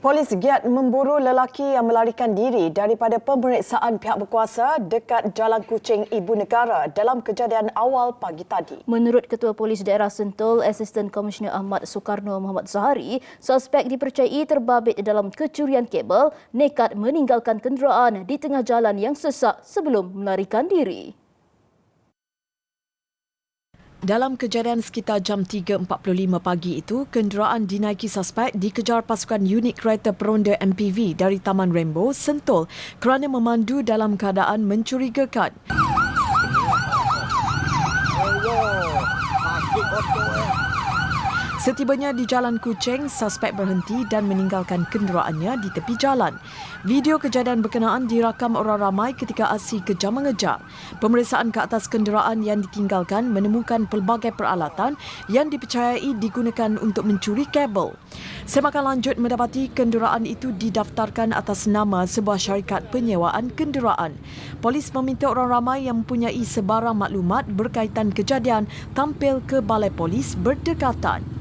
Polis giat memburu lelaki yang melarikan diri daripada pemeriksaan pihak berkuasa dekat Jalan Kuching Ibu Negara dalam kejadian awal pagi tadi. Menurut Ketua Polis Daerah Sentul, Asisten Komisioner Ahmad Soekarno Muhammad Zahari, suspek dipercayai terbabit dalam kecurian kabel nekat meninggalkan kenderaan di tengah jalan yang sesak sebelum melarikan diri. Dalam kejadian sekitar jam 3.45 pagi itu, kenderaan dinaiki suspek dikejar pasukan unit kereta peronda MPV dari Taman Rainbow, Sentul kerana memandu dalam keadaan mencurigakan. Setibanya di Jalan Kuching, suspek berhenti dan meninggalkan kenderaannya di tepi jalan. Video kejadian berkenaan dirakam orang ramai ketika aksi kejam mengejar. Pemeriksaan ke atas kenderaan yang ditinggalkan menemukan pelbagai peralatan yang dipercayai digunakan untuk mencuri kabel. Semakan lanjut mendapati kenderaan itu didaftarkan atas nama sebuah syarikat penyewaan kenderaan. Polis meminta orang ramai yang mempunyai sebarang maklumat berkaitan kejadian tampil ke balai polis berdekatan.